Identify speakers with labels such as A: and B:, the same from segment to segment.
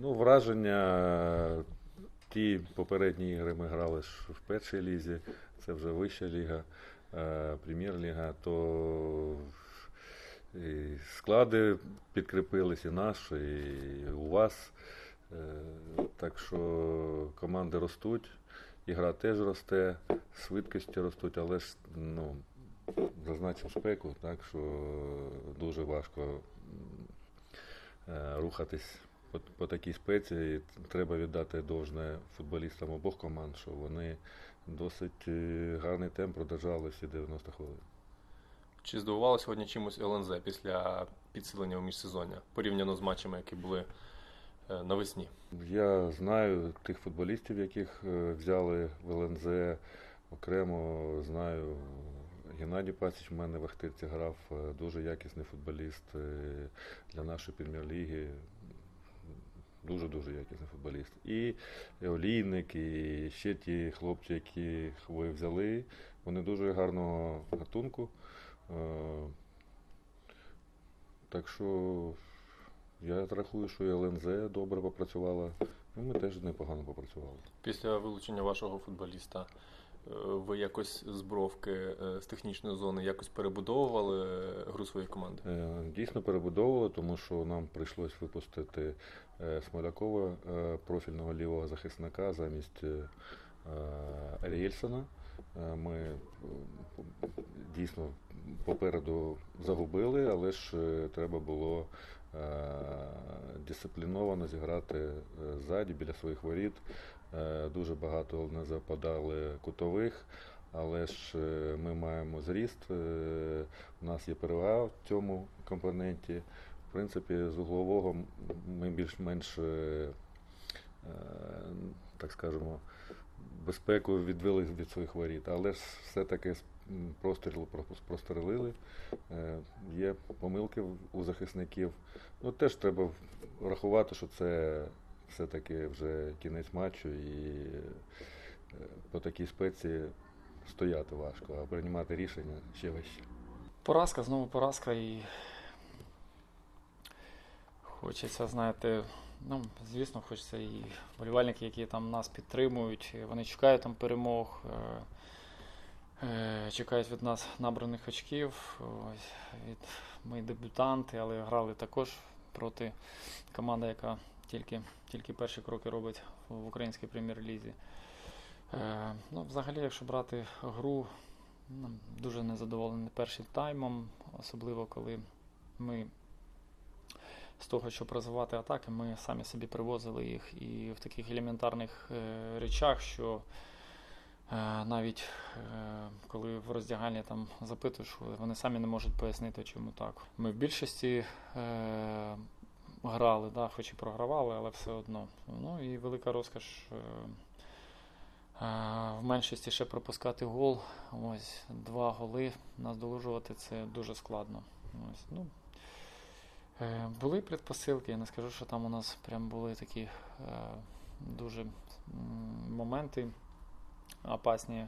A: Ну, враження. Ті попередні ігри ми грали ж в першій лізі, це вже вища ліга, е, прем'єр-ліга, то і склади підкріпились і наші, і у вас. Е, Так що команди ростуть, ігра теж росте, швидкості ростуть, але ж ну, зазначив спеку, так що дуже важко е, рухатись по, по такій спеці. І треба віддати должне футболістам обох команд, що вони досить е, гарний темп продержали всі 90 хвилин.
B: Чи здивувало сьогодні чимось ЛНЗ після підсилення у міжсезоння порівняно з матчами, які були е, навесні?
A: Я знаю тих футболістів, яких е, взяли в ЛНЗ. Окремо знаю Геннадій Пасіч в мене в Ахтирці грав, дуже якісний футболіст для нашої прем'єр-ліги. Дуже-дуже якісний футболіст. І Олійник, і ще ті хлопці, яких ви взяли, вони дуже гарного гатунку. Е, Так що я рахую, що і ЛНЗ добре попрацювала. Ми теж непогано попрацювали.
B: Після вилучення вашого футболіста ви якось з бровки е, з технічної зони якось перебудовували гру своєї команди?
A: Е, Дійсно перебудовували, тому що нам прийшлось випустити е, Смолякова, профільного лівого захисника, замість Рільсона. Ми дійсно попереду загубили, але ж е, треба було е, дисципліновано зіграти е, ззаді біля своїх воріт. Дуже багато не западали кутових, але ж ми маємо зріст. У нас є перевага в цьому компоненті. В принципі, з углового ми більш-менш, так скажемо, безпеку відвели від своїх воріт, але ж все-таки простріл про- прострелили. Е, Є помилки у захисників. Ну, теж треба врахувати, що це все-таки вже кінець матчу і е, по такій спеці стояти важко, а приймати рішення ще важче.
C: Поразка, знову поразка і хочеться, знаєте, ну, звісно, хочеться і вболівальники, які там нас підтримують, вони чекають там перемог, е, чекають від нас набраних очків. Ось, ми дебютанти, але грали також проти команди, яка тільки, тільки перші кроки робить в українській прем'єр-лізі. Е, ну, взагалі, якщо брати гру, ну, дуже незадоволений першим таймом, особливо коли ми з того, щоб розвивати атаки, ми самі собі привозили їх і в таких елементарних е, речах, що е, навіть е, коли в роздягальні там запитуєш, вони самі не можуть пояснити, чому так. Ми в більшості е, грали, да, хоч і програвали, але все одно. Ну і велика розкаш. Е, е, в меншості ще пропускати гол. Ось два голи наздолужувати це дуже складно. Ось, ну, е, були предпосилки, я не скажу, що там у нас прям були такі е, дуже моменти опасні.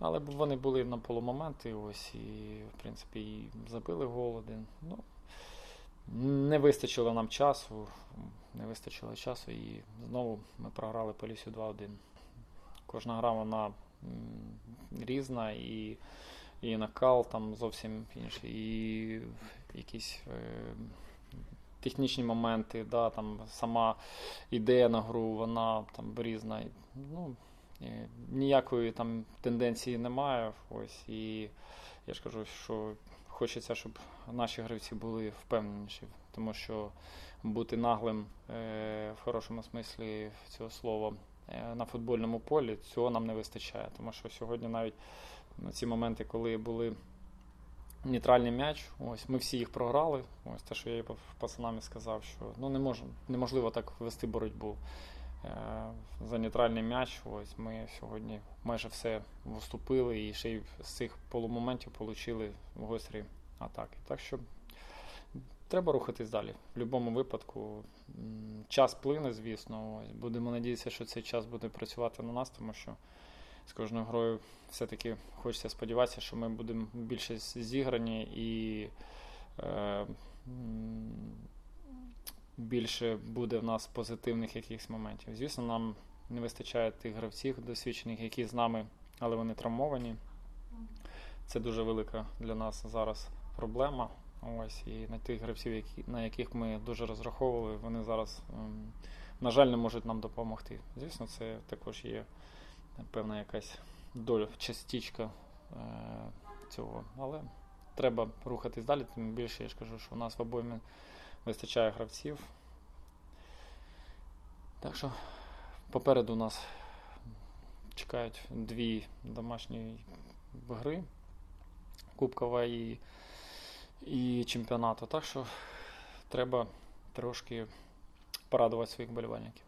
C: Але вони були на полумоменти, ось, і, в принципі, і забили гол один. Ну, не вистачило нам часу, не вистачило часу, і знову ми програли по лісю 2-1 кожна гра вона різна, і, і накал там зовсім інший, і якісь е, технічні моменти, да, там сама ідея на гру, вона там різна. Ну, ніякої там тенденції немає. Ось, і я ж кажу, що хочеться, щоб наші гравці були впевненіші, тому що бути наглим е, в хорошому смислі цього слова е, на футбольному полі, цього нам не вистачає. Тому що сьогодні навіть на ці моменти, коли були нейтральний м'яч, ось ми всі їх програли. Ось те, що я пацанам сказав, що ну не можем, неможливо так вести боротьбу. Е, За нейтральний м'яч, ось ми сьогодні майже все вступили і ще й з цих полумоментів отримали гострі атаки. Так що треба рухатись далі. В будь-якому випадку час плине, звісно. Ось. Будемо надіятися, що цей час буде працювати на нас, тому що з кожною грою все-таки хочеться сподіватися, що ми будемо більше зіграні і е, більше буде в нас позитивних якихось моментів. Звісно, нам не вистачає тих гравців досвідчених, які з нами, але вони травмовані. Це дуже велика для нас зараз проблема. Ось, і на тих гравців, які, на яких ми дуже розраховували, вони зараз, ем, на жаль, не можуть нам допомогти. Звісно, це також є певна якась доля, частичка е, цього. Але треба рухатись далі, тим більше я ж кажу, що у нас в обоймі вистачає гравців. Так що попереду нас чекають дві домашні гри Кубкова і, і чемпіонату. Так що треба трошки порадувати своїх болівальників.